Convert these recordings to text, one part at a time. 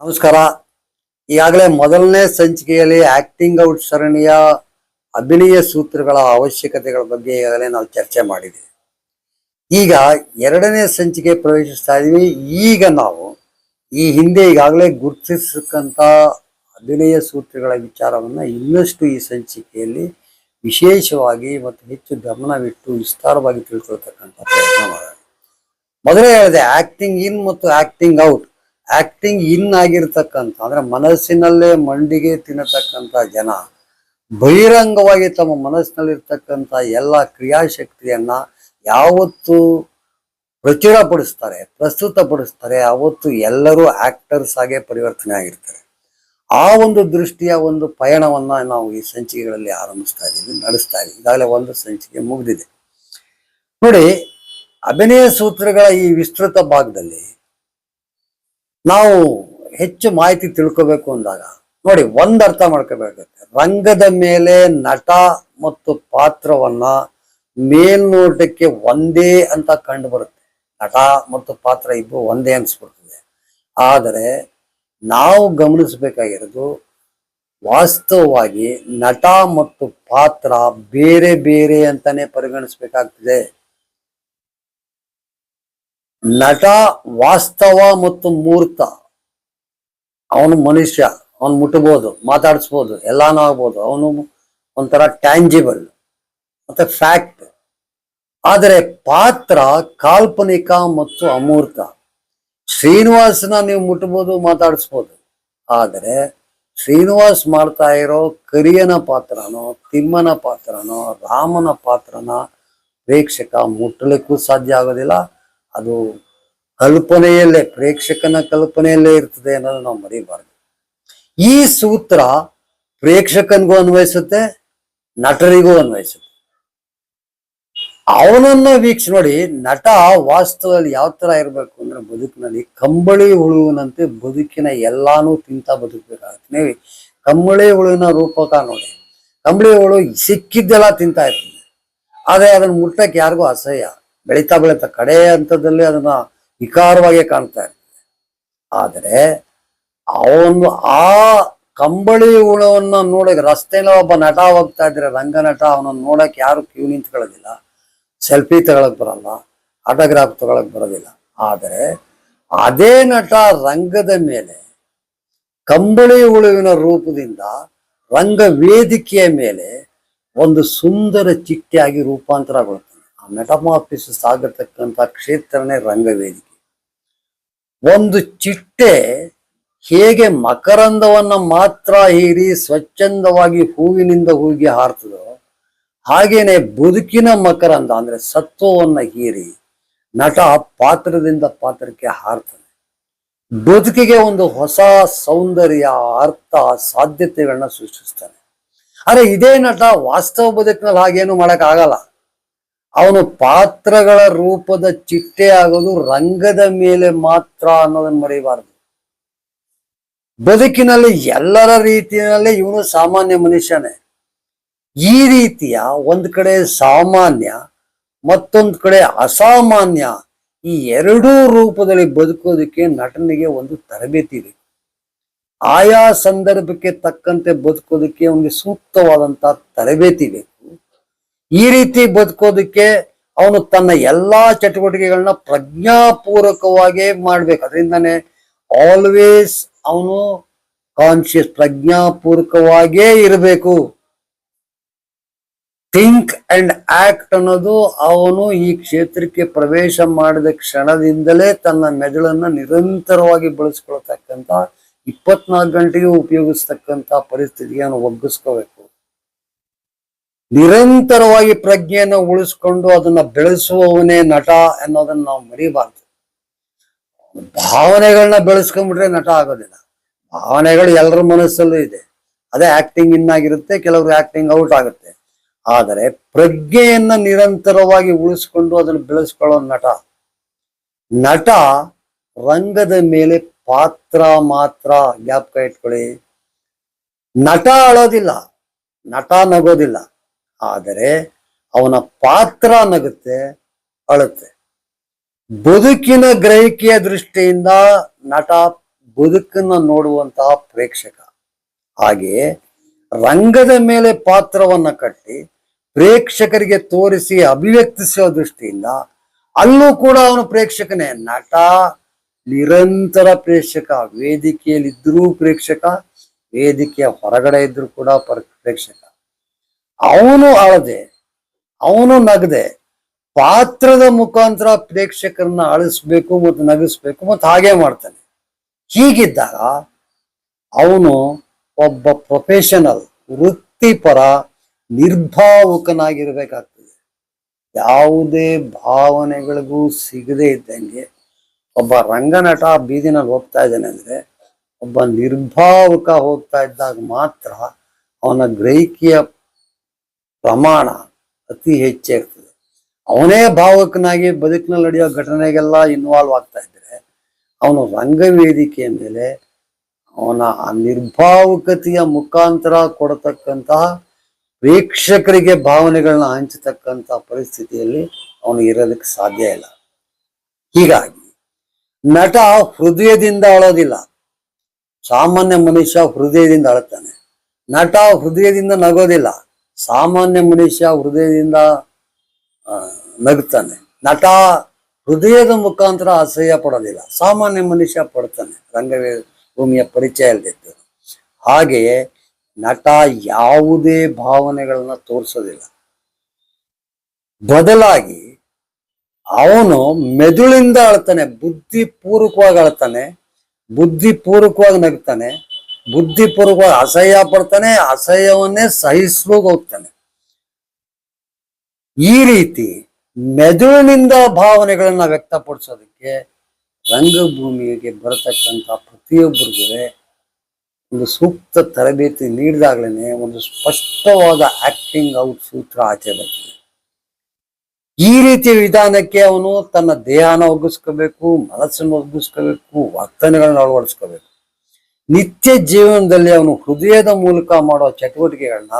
ನಮಸ್ಕಾರ. ಈಗಾಗಲೇ ಮೊದಲನೇ ಸಂಚಿಕೆಯಲ್ಲಿ ಆಕ್ಟಿಂಗ್ ಔಟ್ ಸರಣಿಯ ಅಭಿನಯ ಸೂತ್ರಗಳ ಅವಶ್ಯಕತೆಗಳ ಬಗ್ಗೆ ಈಗಾಗಲೇ ನಾವು ಚರ್ಚೆ ಮಾಡಿದ್ದೀವಿ ಈಗ ಎರಡನೇ ಸಂಚಿಕೆ ಪ್ರವೇಶಿಸ್ತಾ ಇದ್ದೀವಿ ಈಗ ನಾವು ಈ ಹಿಂದೆ ಈಗಾಗಲೇ ಗುರುತಿಸತಕ್ಕಂಥ ಅಭಿನಯ ಸೂತ್ರಗಳ ವಿಚಾರವನ್ನು ಇನ್ನಷ್ಟು ಈ ಸಂಚಿಕೆಯಲ್ಲಿ ವಿಶೇಷವಾಗಿ ಮತ್ತು ಹೆಚ್ಚು ಗಮನವಿಟ್ಟು ವಿಸ್ತಾರವಾಗಿ ತಿಳ್ಕೊಳ್ತಕ್ಕಂಥ ಪ್ರಯತ್ನ ಮಾಡೋಣ. ಮೊದಲೇ ಹೇಳಿದೆ, ಆಕ್ಟಿಂಗ್ ಇನ್ ಮತ್ತು ಆಕ್ಟಿಂಗ್ ಔಟ್. ಆಕ್ಟಿಂಗ್ ಇನ್ ಆಗಿರ್ತಕ್ಕಂಥ, ಅಂದ್ರೆ ಮನಸ್ಸಿನಲ್ಲೇ ಮಂಡಿಗೆ ತಿನ್ನತಕ್ಕಂಥ ಜನ, ಬಹಿರಂಗವಾಗಿ ತಮ್ಮ ಮನಸ್ಸಿನಲ್ಲಿರ್ತಕ್ಕಂಥ ಎಲ್ಲ ಕ್ರಿಯಾಶಕ್ತಿಯನ್ನ ಯಾವತ್ತು ಪ್ರಚುರಪಡಿಸ್ತಾರೆ, ಪ್ರಸ್ತುತಪಡಿಸ್ತಾರೆ, ಅವತ್ತು ಎಲ್ಲರೂ ಆಕ್ಟರ್ಸ್ ಆಗೇ ಪರಿವರ್ತನೆ ಆಗಿರ್ತಾರೆ. ಆ ಒಂದು ದೃಷ್ಟಿಯ ಒಂದು ಪಯಣವನ್ನ ನಾವು ಈ ಸಂಚಿಕೆಗಳಲ್ಲಿ ಆರಂಭಿಸ್ತಾ ಇದ್ದೀವಿ, ನಡೆಸ್ತಾ ಇದ್ದೀವಿ. ಈಗಾಗಲೇ ಒಂದು ಸಂಚಿಕೆ ಮುಗಿದಿದೆ. ನೋಡಿ, ಅಭಿನಯ ಸೂತ್ರಗಳ ಈ ವಿಸ್ತೃತ ಭಾಗದಲ್ಲಿ ನಾವು ಹೆಚ್ಚು ಮಾಹಿತಿ ತಿಳ್ಕೋಬೇಕು ಅಂದಾಗ, ನೋಡಿ ಒಂದ್ ಅರ್ಥ ಮಾಡ್ಕೋಬೇಕಾಗುತ್ತೆ. ರಂಗದ ಮೇಲೆ ನಟ ಮತ್ತು ಪಾತ್ರವನ್ನ ಮೇಲ್ನೋಟಕ್ಕೆ ಒಂದೇ ಅಂತ ಕಂಡು ಬರುತ್ತೆ ನಟ ಮತ್ತು ಪಾತ್ರ ಇಬ್ಬರು ಒಂದೇ ಅನ್ಸ್ಬಿಡ್ತದೆ. ಆದರೆ ನಾವು ಗಮನಿಸಬೇಕಾಗಿರೋದು ವಾಸ್ತವವಾಗಿ ನಟ ಮತ್ತು ಪಾತ್ರ ಬೇರೆ ಬೇರೆ ಅಂತಾನೆ ಪರಿಗಣಿಸ್ಬೇಕಾಗ್ತದೆ. ನಟ ವಾಸ್ತವ ಮತ್ತು ಮೂರ್ತ. ಅವನು ಮನುಷ್ಯ, ಅವನು ಮುಟ್ಟಬಹುದು ಮಾತಾಡಿಸ್ಬೋದು, ಎಲ್ಲಾನು ಆಗ್ಬೋದು. ಅವನು ಒಂಥರ ಟ್ಯಾಂಜಿಬಲ್ ಮತ್ತೆ ಫ್ಯಾಕ್ಟ್ ಆದರೆ ಪಾತ್ರ ಕಾಲ್ಪನಿಕ ಮತ್ತು ಅಮೂರ್ತ. ಶ್ರೀನಿವಾಸನ ನೀವು ಮುಟ್ಟಬಹುದು ಮಾತಾಡಿಸ್ಬೋದು. ಆದರೆ ಶ್ರೀನಿವಾಸ್ ಮಾಡ್ತಾ ಇರೋ ಕರಿಯನ ಪಾತ್ರನೋ, ತಿಮ್ಮನ ಪಾತ್ರನೋ, ರಾಮನ ಪಾತ್ರನ ಪ್ರೇಕ್ಷಕ ಮುಟ್ಟಲಿಕ್ಕೂ ಸಾಧ್ಯ ಆಗೋದಿಲ್ಲ. ಅದು ಕಲ್ಪನೆಯಲ್ಲೇ, ಪ್ರೇಕ್ಷಕನ ಕಲ್ಪನೆಯಲ್ಲೇ ಇರ್ತದೆ ಅನ್ನೋದು ನಾವು ಮರಿಬಾರ್ದು. ಈ ಸೂತ್ರ ಪ್ರೇಕ್ಷಕನಿಗೂ ಅನ್ವಯಿಸುತ್ತೆ, ನಟರಿಗೂ ಅನ್ವಯಿಸುತ್ತೆ. ಅವನನ್ನ ವೀಕ್ಷ ನೋಡಿ, ನಟ ವಾಸ್ತವದಲ್ಲಿ ಯಾವ ತರ ಇರಬೇಕು ಅಂದ್ರೆ ಬದುಕಿನಲ್ಲಿ ಕಂಬಳಿ ಹುಳುವಿನಂತೆ ಬದುಕಿನ ಎಲ್ಲಾನು ತಿಂತ ಬದುಕಬೇಕಾಗತ್ತೆ. ನೀವು ಕಂಬಳಿ ಹುಳುವಿನ ರೂಪಕ ನೋಡಿ, ಕಂಬಳಿ ಹುಳು ಸಿಕ್ಕಿದ್ದೆಲ್ಲ ತಿಂತಾ ಇರ್ತದೆ. ಆದ್ರೆ ಅದನ್ನ ಮುಟ್ಟಕ್ಕೆ ಯಾರಿಗೂ ಅಸಹ್ಯ. ಬೆಳೀತಾ ಬೆಳೀತಾ ಕಡೆ ಹಂತದಲ್ಲಿ ಅದನ್ನ ವಿಕಾರವಾಗಿ ಕಾಣ್ತಾ ಇರ್ತದೆ. ಆದರೆ ಅವನು ಆ ಕಂಬಳಿ ಹುಳವನ್ನ ನೋಡಕ್ ರಸ್ತೆಯಲ್ಲಿ ಒಬ್ಬ ನಟ ಹೋಗ್ತಾ ಇದ್ರೆ ರಂಗ ನಟ ಅವನನ್ನ ನೋಡಕ್ ಯಾರು ಕ್ಯೂ ನಿಂತ್ಕೊಳ್ಳೋದಿಲ್ಲ ಸೆಲ್ಫಿ ತಗೊಳಕ್ ಬರಲ್ಲ, ಆಟೋಗ್ರಾಫ್ ತಗೊಳಕ್ ಬರೋದಿಲ್ಲ. ಆದರೆ ಅದೇ ನಟ ರಂಗದ ಮೇಲೆ, ಕಂಬಳಿ ಹುಳುವಿನ ರೂಪದಿಂದ ರಂಗ ವೇದಿಕೆಯ ಮೇಲೆ ಒಂದು ಸುಂದರ ಚಿಟ್ಟೆಯಾಗಿ ರೂಪಾಂತರ ಆ ಮೆಟಮಾಫಿಸಿಸ್ ಆಗಿರ್ತಕ್ಕಂಥ ಕ್ಷೇತ್ರನೇ ರಂಗವೇದಿಕೆ. ಒಂದು ಚಿಟ್ಟೆ ಹೇಗೆ ಮಕರಂದವನ್ನ ಮಾತ್ರ ಹೀರಿ ಸ್ವಚ್ಛಂದವಾಗಿ ಹೂವಿನಿಂದ ಹೂವಿಗೆ ಹಾರ್ತದೋ, ಹಾಗೇನೆ ಬದುಕಿನ ಮಕರಂದ ಅಂದ್ರೆ ಸತ್ವವನ್ನ ಹೀರಿ ನಟ ಪಾತ್ರದಿಂದ ಪಾತ್ರಕ್ಕೆ ಹಾರ್ತದೆ. ಬದುಕಿಗೆ ಒಂದು ಹೊಸ ಸೌಂದರ್ಯ, ಅರ್ಥ, ಸಾಧ್ಯತೆಗಳನ್ನ ಸೃಷ್ಟಿಸ್ತಾನೆ. ಅರೆ ಇದೇ ನಟ ವಾಸ್ತವ ಬದುಕಿನಲ್ಲಿ ಹಾಗೇನು ಮಾಡೋಕ್ಕಾಗಲ್ಲ. ಅವನು ಪಾತ್ರಗಳ ರೂಪದ ಚಿಟ್ಟೆ ಆಗೋದು ರಂಗದ ಮೇಲೆ ಮಾತ್ರ ಅನ್ನೋದನ್ನ ಮರೆಯಬಾರದು. ಬದುಕಿನಲ್ಲಿ ಎಲ್ಲರ ರೀತಿಯಲ್ಲಿ ಇವನು ಸಾಮಾನ್ಯ ಮನುಷ್ಯನೇ. ಈ ರೀತಿಯ ಒಂದ್ ಕಡೆ ಸಾಮಾನ್ಯ, ಮತ್ತೊಂದು ಕಡೆ ಅಸಾಮಾನ್ಯ, ಈ ಎರಡೂ ರೂಪದಲ್ಲಿ ಬದುಕೋದಕ್ಕೆ ನಟನಿಗೆ ಒಂದು ತರಬೇತಿ ಇದೆ. ಆಯಾ ಸಂದರ್ಭಕ್ಕೆ ತಕ್ಕಂತೆ ಬದುಕೋದಕ್ಕೆ ಅವನಿಗೆ ಸೂಕ್ತವಾದಂತ ತರಬೇತಿ ಬೇಕು ಈ ರೀತಿ ಬದುಕೋದಕ್ಕೆ ಅವನು ತನ್ನ ಎಲ್ಲಾ ಚಟುವಟಿಕೆಗಳನ್ನ ಪ್ರಜ್ಞಾಪೂರ್ವಕವಾಗಿ ಮಾಡ್ಬೇಕು. ಅದರಿಂದಾನೆ ಆಲ್ವೇಸ್ ಅವನು ಕಾನ್ಶಿಯಸ್ ಪ್ರಜ್ಞಾಪೂರ್ವಕವಾಗೇ ಇರಬೇಕು. ಥಿಂಕ್ ಅಂಡ್ ಆಕ್ಟ್ ಅನ್ನೋದು ಅವನು ಈ ಕ್ಷೇತ್ರಕ್ಕೆ ಪ್ರವೇಶ ಮಾಡಿದ ಕ್ಷಣದಿಂದಲೇ ತನ್ನ ಮೆದುಳನ್ನ ನಿರಂತರವಾಗಿ ಬಳಸ್ಕೊಳ್ತಕ್ಕಂಥ ಇಪ್ಪತ್ನಾಲ್ಕು ಗಂಟೆಗೆ ಉಪಯೋಗಿಸ್ತಕ್ಕಂಥ ಪರಿಸ್ಥಿತಿಗೆ ಅವನು ಒಗ್ಗಿಸ್ಕೋಬೇಕು. ನಿರಂತರವಾಗಿ ಪ್ರಜ್ಞೆಯನ್ನು ಉಳಿಸ್ಕೊಂಡು ಅದನ್ನ ಬೆಳೆಸುವವನೇ ನಟ ಅನ್ನೋದನ್ನ ನಾವು ಮರಿಬಾರ್ದು. ಭಾವನೆಗಳನ್ನ ಬೆಳೆಸ್ಕೊಂಡ್ಬಿಟ್ರೆ ನಟ ಆಗೋದಿಲ್ಲ. ಭಾವನೆಗಳು ಎಲ್ಲರ ಮನಸ್ಸಲ್ಲೂ ಇದೆ. ಅದೇ ಆಕ್ಟಿಂಗ್ ಇನ್ ಆಗಿರುತ್ತೆ ಕೆಲವರು ಆಕ್ಟಿಂಗ್ ಔಟ್ ಆಗುತ್ತೆ. ಆದರೆ ಪ್ರಜ್ಞೆಯನ್ನ ನಿರಂತರವಾಗಿ ಉಳಿಸ್ಕೊಂಡು ಅದನ್ನು ಬೆಳೆಸ್ಕೊಳ್ಳೋ ನಟ. ನಟ ರಂಗದ ಮೇಲೆ ಪಾತ್ರ ಮಾತ್ರ ಜ್ಞಾಪಕ ಇಟ್ಕೊಳ್ಳಿ. ನಟ ಅಳೋದಿಲ್ಲ. ನಟ ನಗೋದಿಲ್ಲ. ಆದರೆ ಅವನ ಪಾತ್ರ ನಗುತ್ತೆ, ಅಳುತ್ತೆ. ಬದುಕಿನ ಗ್ರಹಿಕೆಯ ದೃಷ್ಟಿಯಿಂದ ನಟ ಬದುಕನ್ನ ನೋಡುವಂತಹ ಪ್ರೇಕ್ಷಕ. ಹಾಗೆಯೇ ರಂಗದ ಮೇಲೆ ಪಾತ್ರವನ್ನ ಕಟ್ಟಿ ಪ್ರೇಕ್ಷಕರಿಗೆ ತೋರಿಸಿ ಅಭಿವ್ಯಕ್ತಿಸುವ ದೃಷ್ಟಿಯಿಂದ ಅಲ್ಲೂ ಕೂಡ ಅವನು ಪ್ರೇಕ್ಷಕನೇ. ನಟ, ನಿರಂತರ ಪ್ರೇಕ್ಷಕ ವೇದಿಕೆಯಲ್ಲಿ ಇದ್ರೂ ಪ್ರೇಕ್ಷಕ, ವೇದಿಕೆಯ ಹೊರಗಡೆ ಇದ್ರೂ ಕೂಡ ಪರ್- ಪ್ರೇಕ್ಷಕ. ಅವನು ಅಳದೆ, ಅವನು ನಗದೆ, ಪಾತ್ರದ ಮುಖಾಂತರ ಪ್ರೇಕ್ಷಕರನ್ನ ಅಳಿಸ್ಬೇಕು ಮತ್ತು ನಗಿಸ್ಬೇಕು ಮತ್ತು ಹಾಗೆ ಮಾಡ್ತಾನೆ. ಹೀಗಿದ್ದಾಗ ಅವನು ಒಬ್ಬ ಪ್ರೊಫೆಷನಲ್ ವೃತ್ತಿಪರ, ನಿರ್ಭಾವಕನಾಗಿರ್ಬೇಕಾಗ್ತದೆ. ಯಾವುದೇ ಭಾವನೆಗಳಿಗೂ ಸಿಗದೇ ಇದ್ದಂಗೆ ಒಬ್ಬ ರಂಗನಟ ಬೀದಿನಲ್ಲಿ ಹೋಗ್ತಾ ಇದ್ದಾನೆ ಅಂದ್ರೆ ಒಬ್ಬ ನಿರ್ಭಾವಕ ಹೋಗ್ತಾ ಇದ್ದಾಗ ಮಾತ್ರ ಅವನ ಗ್ರಹಿಕೆಯ ಪ್ರಮಾಣ ಅತಿ ಹೆಚ್ಚಾಗ್ತದೆ ಅವನೇ ಭಾವಕನಾಗಿ ಬದುಕಿನಲ್ಲಿ ನಡೆಯೋ ಘಟನೆಗೆಲ್ಲ ಇನ್ವಾಲ್ವ್ ಆಗ್ತಾ ಇದ್ರೆ, ಅವನು ರಂಗವೇದಿಕೆಯ ಮೇಲೆ ಅವನ ಆ ನಿರ್ಭಾವುಕತೆಯ ಮುಖಾಂತರ ಕೊಡತಕ್ಕಂತಹ ಪ್ರೇಕ್ಷಕರಿಗೆ ಭಾವನೆಗಳನ್ನ ಹಂಚತಕ್ಕಂತ ಪರಿಸ್ಥಿತಿಯಲ್ಲಿ ಅವನು ಇರೋದಕ್ಕೆ ಸಾಧ್ಯ ಇಲ್ಲ. ಹೀಗಾಗಿ ನಟ ಹೃದಯದಿಂದ ಅಳೋದಿಲ್ಲ. ಸಾಮಾನ್ಯ ಮನುಷ್ಯ ಹೃದಯದಿಂದ ಅಳತಾನೆ ನಟ ಹೃದಯದಿಂದ ನಗೋದಿಲ್ಲ. ಸಾಮಾನ್ಯ ಮನುಷ್ಯ ಹೃದಯದಿಂದ ನಗ್ತಾನೆ ನಟ ಹೃದಯದ ಮುಖಾಂತರ ಅಸಹ್ಯ ಪಡೋದಿಲ್ಲ. ಸಾಮಾನ್ಯ ಮನುಷ್ಯ ಪಡ್ತಾನೆ. ರಂಗವೇ ಭೂಮಿಯ ಪರಿಚಯ ಇಲ್ದಿದ್ದು ಹಾಗೆಯೇ ನಟ ಯಾವುದೇ ಭಾವನೆಗಳನ್ನ ತೋರಿಸೋದಿಲ್ಲ. ಬದಲಾಗಿ ಅವನು ಮೆದುಳಿಂದ ಅಳ್ತಾನೆ ಬುದ್ಧಿಪೂರ್ವಕವಾಗಿ ಅಳ್ತಾನೆ ಬುದ್ಧಿಪೂರ್ವಕವಾಗಿ ನಗ್ತಾನೆ ಬುದ್ಧಿಪೂರ್ವಕವಾಗಿ ಅಸಹ್ಯ ಪಡ್ತಾನೆ, ಅಸಹ್ಯವನ್ನೇ ಸಹಿಸಲು ಹೋಗ್ತಾನೆ. ಈ ರೀತಿ ಮೆದುಳಿನಿಂದ ಭಾವನೆಗಳನ್ನ ವ್ಯಕ್ತಪಡಿಸೋದಕ್ಕೆ ರಂಗಭೂಮಿಗೆ ಬರತಕ್ಕಂತ ಪ್ರತಿಯೊಬ್ಬರಿಗೂ ಒಂದು ಸೂಕ್ತ ತರಬೇತಿ ನೀಡಿದಾಗ್ಲೇನೆ ಒಂದು ಸ್ಪಷ್ಟವಾದ ಆಕ್ಟಿಂಗ್ ಔಟ್ ಸೂತ್ರ ಆಚೆ ಬರ್ತದೆ. ಈ ರೀತಿಯ ವಿಧಾನಕ್ಕೆ ಅವನು ತನ್ನ ದೇಹನ ಒಗ್ಗಿಸ್ಕೋಬೇಕು, ಮನಸ್ಸನ್ನು ಒಗ್ಗಿಸ್ಕೋಬೇಕು, ವರ್ತನೆಗಳನ್ನ ಅಳವಡಿಸ್ಕೋಬೇಕು. ನಿತ್ಯ ಜೀವನದಲ್ಲಿ ಅವನು ಹೃದಯದ ಮೂಲಕ ಮಾಡೋ ಚಟುವಟಿಕೆಗಳನ್ನ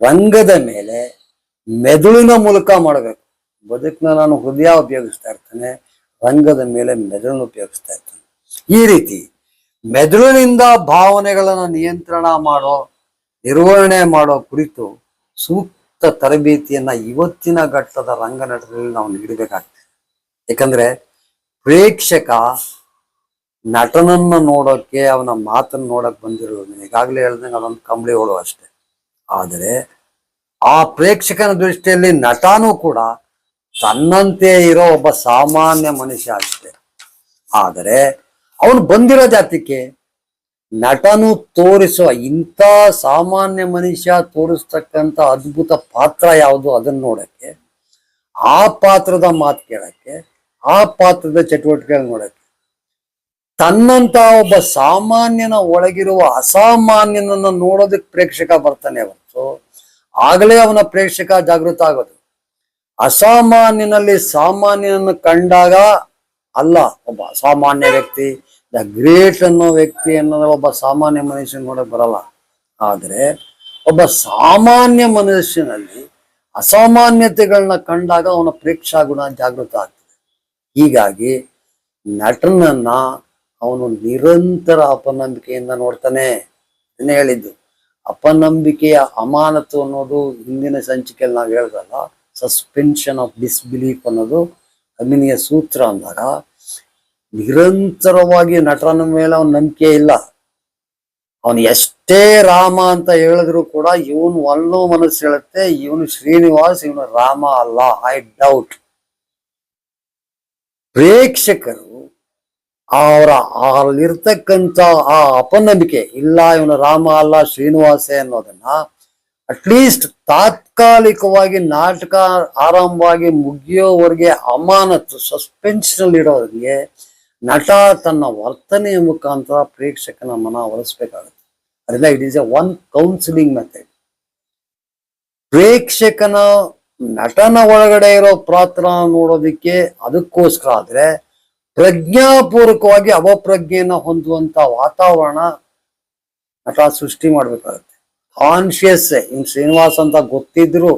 ರಂಗದ ಮೇಲೆ ಮೆದುಳಿನ ಮೂಲಕ ಮಾಡಬೇಕು. ಬದುಕಿನ ನಾನು ಹೃದಯ ಉಪಯೋಗಿಸ್ತಾ ಇರ್ತೇನೆ, ರಂಗದ ಮೇಲೆ ಮೆದುಳನ್ನು ಉಪಯೋಗಿಸ್ತಾ ಇರ್ತಾನೆ. ಈ ರೀತಿ ಮೆದುಳಿನಿಂದ ಭಾವನೆಗಳನ್ನ ನಿಯಂತ್ರಣ ಮಾಡೋ, ನಿರ್ವಹಣೆ ಮಾಡೋ ಕುರಿತು ಸೂಕ್ತ ತರಬೇತಿಯನ್ನ ಇವತ್ತಿನ ಘಟ್ಟದ ರಂಗನಟದಲ್ಲಿ ನಾವು ನೀಡಬೇಕಾಗ್ತದೆ. ಯಾಕಂದ್ರೆ ಪ್ರೇಕ್ಷಕ ನಟನನ್ನ ನೋಡೋಕೆ ಅವನ ಮಾತನ್ನ ನೋಡಕ್ ಬಂದಿರೋದು ಈಗಾಗಲೇ ಹೇಳ್ದಂಗೆ ಅದೊಂದು ಕಂಬಳಿ ಹೋಳು ಅಷ್ಟೇ. ಆದರೆ ಆ ಪ್ರೇಕ್ಷಕನ ದೃಷ್ಟಿಯಲ್ಲಿ ನಟನೂ ಕೂಡ ತನ್ನಂತೆ ಇರೋ ಒಬ್ಬ ಸಾಮಾನ್ಯ ಮನುಷ್ಯ ಅಷ್ಟೇ. ಆದರೆ ಅವನು ಬಂದಿರೋ ಜಾತಿಗೆ ನಟನು ತೋರಿಸುವ ಇಂಥ ಸಾಮಾನ್ಯ ಮನುಷ್ಯ ತೋರಿಸ್ತಕ್ಕಂಥ ಅದ್ಭುತ ಪಾತ್ರ ಯಾವುದು ಅದನ್ನ ನೋಡಕ್ಕೆ, ಆ ಪಾತ್ರದ ಮಾತು ಕೇಳಕ್ಕೆ, ಆ ಪಾತ್ರದ ಚಟುವಟಿಕೆಗಳನ್ನ ನೋಡಕ್ಕೆ ತನ್ನಂತ ಒಬ್ಬ ಸಾಮಾನ್ಯನ ಒಳಗಿರುವ ಅಸಾಮಾನ್ಯನನ್ನ ನೋಡೋದಕ್ಕೆ ಪ್ರೇಕ್ಷಕ ಬರ್ತಾನೆ ಹೊರತು, ಆಗಲೇ ಅವನ ಪ್ರೇಕ್ಷಕ ಜಾಗೃತ ಆಗೋದು. ಅಸಾಮಾನ್ಯನಲ್ಲಿ ಸಾಮಾನ್ಯನನ್ನು ಕಂಡಾಗ ಅಲ್ಲ, ಒಬ್ಬ ಅಸಾಮಾನ್ಯ ವ್ಯಕ್ತಿ, ದ ಗ್ರೇಟ್ ಅನ್ನೋ ವ್ಯಕ್ತಿ ಅನ್ನೋದು ಒಬ್ಬ ಸಾಮಾನ್ಯ ಮನುಷ್ಯನ ನೋಡಕ್ ಬರಲ್ಲ. ಆದರೆ ಒಬ್ಬ ಸಾಮಾನ್ಯ ಮನುಷ್ಯನಲ್ಲಿ ಅಸಾಮಾನ್ಯತೆಗಳನ್ನ ಕಂಡಾಗ ಅವನ ಪ್ರೇಕ್ಷಾ ಗುಣ ಜಾಗೃತ ಆಗ್ತದೆ. ಹೀಗಾಗಿ ನಟನನ್ನ ಅವನು ನಿರಂತರ ಅಪನಂಬಿಕೆಯಿಂದ ನೋಡ್ತಾನೆ ಇದನ್ನೇ ಹೇಳಿದ್ದು. ಅಪನಂಬಿಕೆಯ ಅಮಾನತು ಅನ್ನೋದು ಹಿಂದಿನ ಸಂಚಿಕೆಯಲ್ಲಿ ನಾವು ಹೇಳ್ದಲ್ಲ ಸಸ್ಪೆನ್ಷನ್ ಆಫ್ ಡಿಸ್ಬಿಲೀಫ್ ಅನ್ನೋದು ಅಮಿನಿಯ ಸೂತ್ರ ಅಂದಾಗ, ನಿರಂತರವಾಗಿ ನಟನ ಮೇಲೆ ಅವನ ನಂಬಿಕೆ ಇಲ್ಲ. ಅವನು ಎಷ್ಟೇ ರಾಮ ಅಂತ ಹೇಳಿದ್ರು ಕೂಡ ಇವನು ಒಲ್ಲೋ ಮನಸ್ಸು ಹೇಳುತ್ತೆ, ಇವನು ಶ್ರೀನಿವಾಸ್, ಇವನು ರಾಮ ಅಲ್ಲ ಐ ಡೌಟ್ ಪ್ರೇಕ್ಷಕರು ಅವರ ಅಲ್ಲಿರ್ತಕ್ಕಂಥ ಆ ಅಪನಂಬಿಕೆ. ಇಲ್ಲ, ಇವನು ರಾಮ ಅಲ್ಲ, ಶ್ರೀನಿವಾಸೆ ಅನ್ನೋದನ್ನ ಅಟ್ಲೀಸ್ಟ್ ತಾತ್ಕಾಲಿಕವಾಗಿ ನಾಟಕ ಆರಂಭವಾಗಿ ಮುಗಿಯೋವರೆಗೆ ಅಮಾನತ್ತು ಸಸ್ಪೆನ್ಷನ್ ಇಡೋರಿಗೆ ನಟ ತನ್ನ ವರ್ತನೆಯ ಮುಖಾಂತರ ಪ್ರೇಕ್ಷಕನ ಮನ ಒಲಿಸ್ಬೇಕಾಗುತ್ತೆ ಅದರಿಂದ it is a one counselling method ಪ್ರೇಕ್ಷಕನ ನಟನ ಒಳಗಡೆ ಇರೋ ಪಾತ್ರ ನೋಡೋದಿಕ್ಕೆ ಅದಕ್ಕೋಸ್ಕರ ಆದ್ರೆ ಪ್ರಜ್ಞಾಪೂರ್ವಕವಾಗಿ ಅವಪ್ರಜ್ಞೆಯನ್ನ ಹೊಂದುವಂತ ವಾತಾವರಣ ನಟ ಸೃಷ್ಟಿ ಮಾಡ್ಬೇಕಾಗುತ್ತೆ. ಕಾನ್ಶಿಯಸ್ ಇನ್ ಶ್ರೀನಿವಾಸ್ ಅಂತ ಗೊತ್ತಿದ್ರು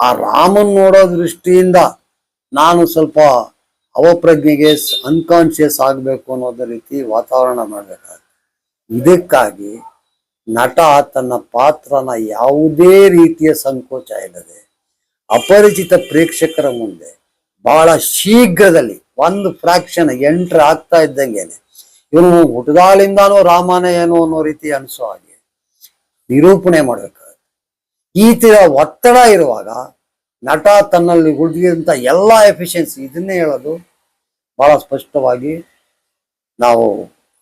ಆ ರಾಮನ್ ನೋಡೋ ದೃಷ್ಟಿಯಿಂದ ನಾನು ಸ್ವಲ್ಪ ಅವಪ್ರಜ್ಞೆಗೆ ಅನ್ಕಾನ್ಶಿಯಸ್ ಆಗಬೇಕು ಅನ್ನೋದ ರೀತಿ ವಾತಾವರಣ ಮಾಡಬೇಕಾಗುತ್ತೆ. ಇದಕ್ಕಾಗಿ ನಟ ತನ್ನ ಪಾತ್ರನ ಯಾವುದೇ ರೀತಿಯ ಸಂಕೋಚ ಇಲ್ಲದೆ ಅಪರಿಚಿತ ಪ್ರೇಕ್ಷಕರ ಮುಂದೆ ಬಹಳ ಶೀಘ್ರದಲ್ಲಿ ಒಂದು ಫ್ರಾಕ್ಷನ್ ಎಂಟ್ರ್ ಆಗ್ತಾ ಇದ್ದಂಗೆನೆ ಇವನು ಹುಟ್ಟದಾಳಿಂದಾನೂ ರಾಮನಯನೋ ಅನ್ನೋ ರೀತಿ ಅನಿಸೋ ಹಾಗೆ ನಿರೂಪಣೆ ಮಾಡಬೇಕಾಗುತ್ತೆ. ಈ ತರ ಒತ್ತಡ ಇರುವಾಗ ನಟ ತನ್ನಲ್ಲಿ ಉಳಿದಿರುವಂತ ಎಲ್ಲ ಎಫಿಷಿಯನ್ಸಿ ಇದನ್ನೇ ಹೇಳೋದು ಬಹಳ ಸ್ಪಷ್ಟವಾಗಿ ನಾವು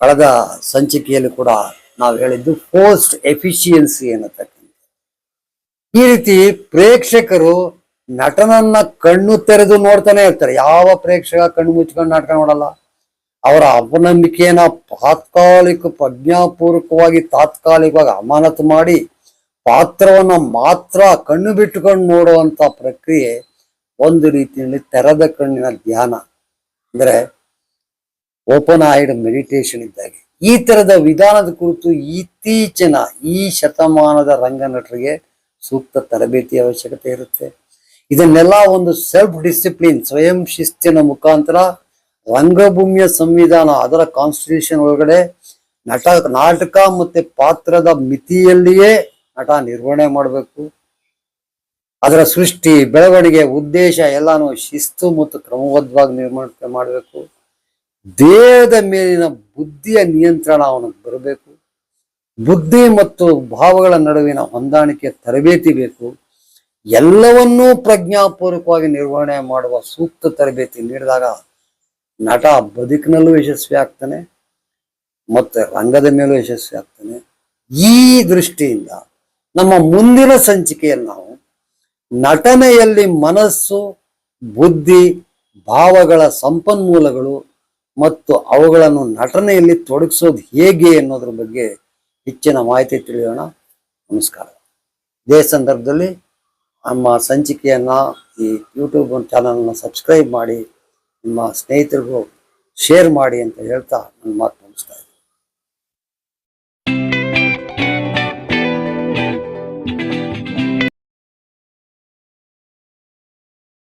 ಕಳೆದ ಸಂಚಿಕೆಯಲ್ಲಿ ಕೂಡ ನಾವು ಹೇಳಿದ್ದು ಪೋಸ್ಟ್ ಎಫಿಷಿಯನ್ಸಿ ಅನ್ನತಕ್ಕಂಥ ಈ ರೀತಿ ಪ್ರೇಕ್ಷಕರು ನಟನನ್ನ ಕಣ್ಣು ತೆರೆದು ನೋಡ್ತಾನೆ ಇರ್ತಾರೆ. ಯಾವ ಪ್ರೇಕ್ಷಕ ಕಣ್ಣು ಮುಚ್ಕೊಂಡು ನಾಟಕ ನೋಡಲ್ಲ. ಅವರ ಅಪನಂಬಿಕೆಯನ್ನ ತಾತ್ಕಾಲಿಕ ಪ್ರಜ್ಞಾಪೂರ್ವಕವಾಗಿ ತಾತ್ಕಾಲಿಕವಾಗಿ ಅಮಾನತು ಮಾಡಿ ಪಾತ್ರವನ್ನ ಮಾತ್ರ ಕಣ್ಣು ಬಿಟ್ಟುಕೊಂಡು ನೋಡುವಂತ ಪ್ರಕ್ರಿಯೆ ಒಂದು ರೀತಿಯಲ್ಲಿ ತೆರೆದ ಕಣ್ಣಿನ ಧ್ಯಾನ. ಅಂದ್ರೆ ಓಪನ್ ಐಡ್ ಮೆಡಿಟೇಷನ್ ಇದ್ದಾಗೆ. ಈ ತರದ ವಿಧಾನದ ಕುರಿತು ಇತ್ತೀಚಿನ ಈ ಶತಮಾನದ ರಂಗನಟರಿಗೆ ಸೂಕ್ತ ತರಬೇತಿ ಅವಶ್ಯಕತೆ ಇರುತ್ತೆ. ಇದನ್ನೆಲ್ಲ ಒಂದು ಸೆಲ್ಫ್ ಡಿಸಿಪ್ಲಿನ್ ಸ್ವಯಂ ಶಿಸ್ತಿನ ಮುಖಾಂತರ ರಂಗಭೂಮಿಯ ಸಂವಿಧಾನ, ಅದರ ಕಾನ್ಸ್ಟಿಟ್ಯೂಷನ್ ಒಳಗಡೆ ನಟ, ನಾಟಕ ಮತ್ತೆ ಪಾತ್ರದ ಮಿತಿಯಲ್ಲಿಯೇ ನಟ ನಿರ್ವಹಣೆ ಮಾಡಬೇಕು. ಅದರ ಸೃಷ್ಟಿ, ಬೆಳವಣಿಗೆ, ಉದ್ದೇಶ ಎಲ್ಲಾನು ಶಿಸ್ತು ಮತ್ತು ಕ್ರಮಬದ್ಧವಾಗಿ ನಿರ್ಮಾಣ ಮಾಡಬೇಕು. ದೇಹದ ಮೇಲಿನ ಬುದ್ಧಿಯ ನಿಯಂತ್ರಣ ಅವನಿಗೆ ಬರಬೇಕು. ಬುದ್ಧಿ ಮತ್ತು ಭಾವಗಳ ನಡುವಿನ ಹೊಂದಾಣಿಕೆ ತರಬೇತಿ ಬೇಕು. ಎಲ್ಲವನ್ನೂ ಪ್ರಜ್ಞಾಪೂರ್ವಕವಾಗಿ ನಿರ್ವಹಣೆ ಮಾಡುವ ಸೂಕ್ತ ತರಬೇತಿ ನೀಡಿದಾಗ ನಟ ಬದುಕಿನಲ್ಲೂ ಯಶಸ್ವಿ ಆಗ್ತಾನೆ, ಮತ್ತೆ ರಂಗದ ಮೇಲೂ ಯಶಸ್ವಿ ಆಗ್ತಾನೆ. ಈ ದೃಷ್ಟಿಯಿಂದ ನಮ್ಮ ಮುಂದಿನ ಸಂಚಿಕೆಯನ್ನು ನಾವು ನಟನೆಯಲ್ಲಿ ಮನಸ್ಸು, ಬುದ್ಧಿ, ಭಾವಗಳ ಸಂಪನ್ಮೂಲಗಳು ಮತ್ತು ಅವುಗಳನ್ನು ನಟನೆಯಲ್ಲಿ ತೊಡಗಿಸೋದು ಹೇಗೆ ಅನ್ನೋದ್ರ ಬಗ್ಗೆ ಹೆಚ್ಚಿನ ಮಾಹಿತಿ ತಿಳಿಯೋಣ. ನಮಸ್ಕಾರ. ಇದೇ ಸಂದರ್ಭದಲ್ಲಿ ನಮ್ಮ ಸಂಚಿಕೆಯನ್ನ ಈ ಯೂಟ್ಯೂಬ್ ಚಾನಲ್ನ ಸಬ್ಸ್ಕ್ರೈಬ್ ಮಾಡಿ, ನಿಮ್ಮ ಸ್ನೇಹಿತರಿಗೂ ಶೇರ್ ಮಾಡಿ ಅಂತ ಹೇಳ್ತಾ ನನ್ನ ಮಾತು ಮುಗಿಸ್ತಾ